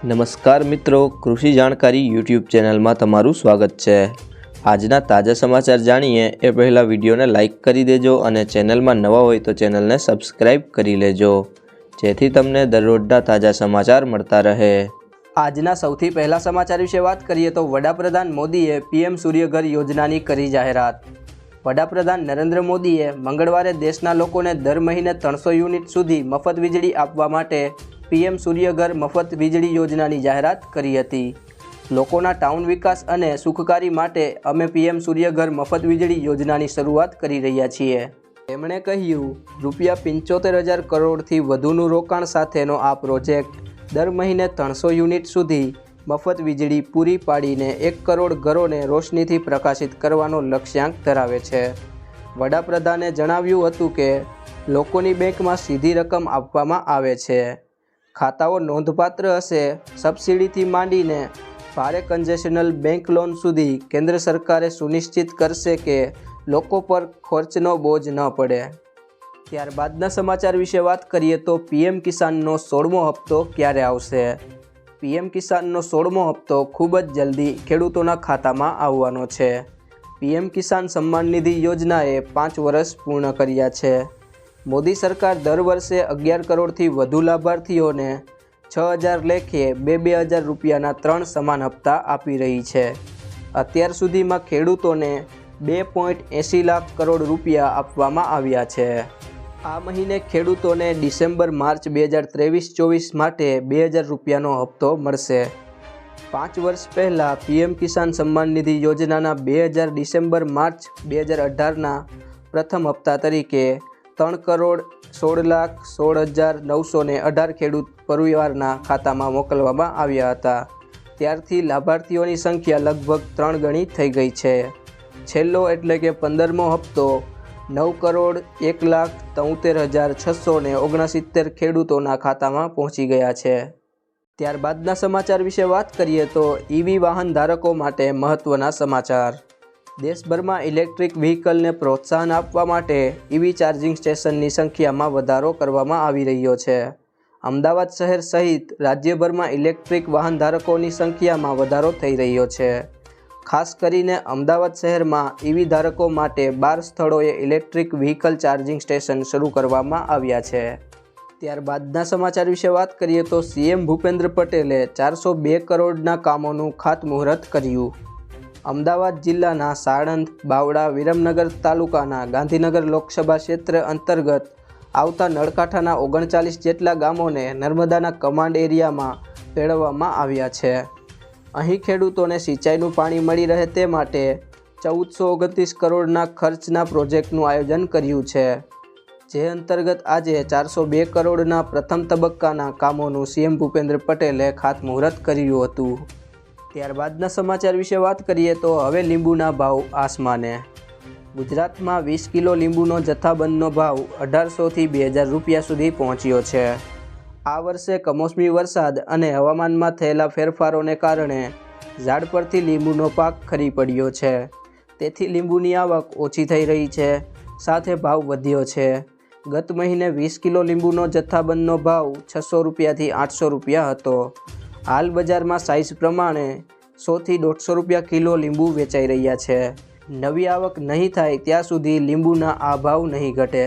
નમસ્કાર મિત્રો, કૃષિ જાણકારી યુટ્યુબ ચેનલમાં તમારું સ્વાગત છે. આજના તાજા સમાચાર જાણીએ એ પહેલાં વિડીયોને લાઇક કરી દેજો અને ચેનલમાં નવા હોય તો ચેનલને સબસ્ક્રાઈબ કરી લેજો, જેથી તમને દરરોજના તાજા સમાચાર મળતા રહે. આજના સૌથી પહેલા સમાચાર વિશે વાત કરીએ તો વડાપ્રધાન મોદીએ પીએમ સૂર્યઘર યોજનાની કરી જાહેરાત. વડાપ્રધાન નરેન્દ્ર મોદીએ મંગળવારે દેશના લોકોને દર મહિને ત્રણસો યુનિટ સુધી મફત વીજળી આપવા માટે પીએમ સૂર્યઘર મફત વીજળી યોજનાની જાહેરાત કરી હતી. લોકોના ટાઉન વિકાસ અને સુખકારી માટે અમે પીએમ સૂર્યઘર મફત વીજળી યોજનાની શરૂઆત કરી રહ્યા છીએ. તેમણે કહ્યું, રૂપિયા પંચોતેર હજાર કરોડથી વધુનું રોકાણ સાથેનો આ પ્રોજેક્ટ દર મહિને ત્રણસો યુનિટ સુધી મફત વીજળી પૂરી પાડીને એક કરોડ ઘરોને રોશનીથી પ્રકાશિત કરવાનો લક્ષ્યાંક ધરાવે છે. વડાપ્રધાને જણાવ્યું હતું કે, લોકોની બેંકમાં સીધી રકમ આપવામાં આવે છે. ખાતાઓ નોંધપાત્ર હશે. સબસિડીથી માંડીને ભારે કન્જેશનલ બેંક લોન સુધી કેન્દ્ર સરકારે સુનિશ્ચિત કરશે કે લોકો પર ખર્ચનો બોજ ન પડે. ત્યારબાદના સમાચાર વિશે વાત કરીએ તો પીએમ કિસાનનો સોળમો હપ્તો ક્યારે આવશે? પીએમ કિસાનનો સોળમો હપ્તો ખૂબ જ જલ્દી ખેડૂતોના ખાતામાં આવવાનો છે. પીએમ કિસાન સન્માન નિધિ યોજનાએ પાંચ વર્ષ પૂર્ણ કર્યા છે. મોદી સરકાર દર વર્ષે અગિયાર કરોડથી વધુ લાભાર્થીઓને છ હજાર લેખે બે બે હજાર રૂપિયાના ત્રણ સમાન હપ્તા આપી રહી છે. અત્યાર સુધીમાં ખેડૂતોને બે પોઈન્ટ એંસી લાખ કરોડ રૂપિયા આપવામાં આવ્યા છે. આ મહિને ખેડૂતોને ડિસેમ્બર, માર્ચ બે હજાર ત્રેવીસ, ચોવીસ માટે બે હજાર રૂપિયાનો હપ્તો મળશે. પાંચ વર્ષ પહેલાં પીએમ કિસાન સન્માન નિધિ યોજનાના બે હજાર ડિસેમ્બર, માર્ચ બે હજાર અઢારના પ્રથમ હપ્તા તરીકે ત્રણ કરોડ સોળ લાખ સોળ હજાર નવસો ને અઢાર ખેડૂત પરિવારના ખાતામાં મોકલવામાં આવ્યા હતા. ત્યારથી લાભાર્થીઓની સંખ્યા લગભગ ત્રણ ગણી થઈ ગઈ છે. છેલ્લો એટલે કે પંદરમો હપ્તો નવ કરોડ એક લાખ તોતેર હજાર છસો ને ઓગણસિત્તેર ખેડૂતોના ખાતામાં પહોંચી ગયા છે. ત્યારબાદના સમાચાર વિશે વાત કરીએ તો ઈવી વાહન ધારકો માટે મહત્ત્વના સમાચાર. દેશભરમાં ઇલેક્ટ્રિક વ્હીકલને પ્રોત્સાહન આપવા માટે ઇવી ચાર્જિંગ સ્ટેશનની સંખ્યામાં વધારો કરવામાં આવી રહ્યો છે. અમદાવાદ શહેર સહિત રાજ્યભરમાં ઇલેક્ટ્રિક વાહન ધારકોની સંખ્યામાં વધારો થઈ રહ્યો છે. ખાસ કરીને અમદાવાદ શહેરમાં ઇવી ધારકો માટે બાર સ્થળોએ ઇલેક્ટ્રિક વ્હીકલ ચાર્જિંગ સ્ટેશન શરૂ કરવામાં આવ્યા છે. ત્યારબાદના સમાચાર વિશે વાત કરીએ તો સીએમ ભૂપેન્દ્ર પટેલે ચારસો બે કરોડના કામોનું ખાતમુહૂર્ત કર્યું. અમદાવાદ જિલ્લાના સાણંદ બાવડા, વિરમનગર તાલુકાના ગાંધીનગર લોકસભા ક્ષેત્ર અંતર્ગત આવતા નળકાંઠાના ઓગણચાલીસ જેટલા ગામોને નર્મદાના કમાન્ડ એરિયામાં ફેળવવામાં આવ્યા છે. અહીં ખેડૂતોને સિંચાઈનું પાણી મળી રહે તે માટે ચૌદસો ઓગણત્રીસ કરોડના ખર્ચના પ્રોજેક્ટનું આયોજન કર્યું છે. જે અંતર્ગત આજે ચારસો બે કરોડના પ્રથમ તબક્કાના કામોનું સીએમ ભૂપેન્દ્ર પટેલે ખાતમુહૂર્ત કર્યું હતું. ત્યારબાદના સમાચાર વિશે વાત કરીએ તો હવે લીંબુના ભાવ આસમાને. ગુજરાતમાં વીસ કિલો લીંબુનો જથ્થાબંધનો ભાવ અઢારસોથી બે હજાર રૂપિયા સુધી પહોંચ્યો છે. આ વર્ષે કમોસમી વરસાદ અને હવામાનમાં થયેલા ફેરફારોને કારણે ઝાડ પરથી લીંબુનો પાક ખરી પડ્યો છે. તેથી લીંબુની આવક ઓછી થઈ રહી છે, સાથે ભાવ વધ્યો છે. ગત મહિને વીસ કિલો લીંબુનો જથ્થાબંધનો ભાવ છસો રૂપિયાથી આઠસો રૂપિયા હતો. હાલ બજારમાં સાઇઝ પ્રમાણે સોથી દોઢસો રૂપિયા કિલો લીંબુ વેચાઈ રહ્યા છે. નવી આવક નહીં થાય ત્યાં સુધી લીંબુના આ ભાવ નહીં ઘટે.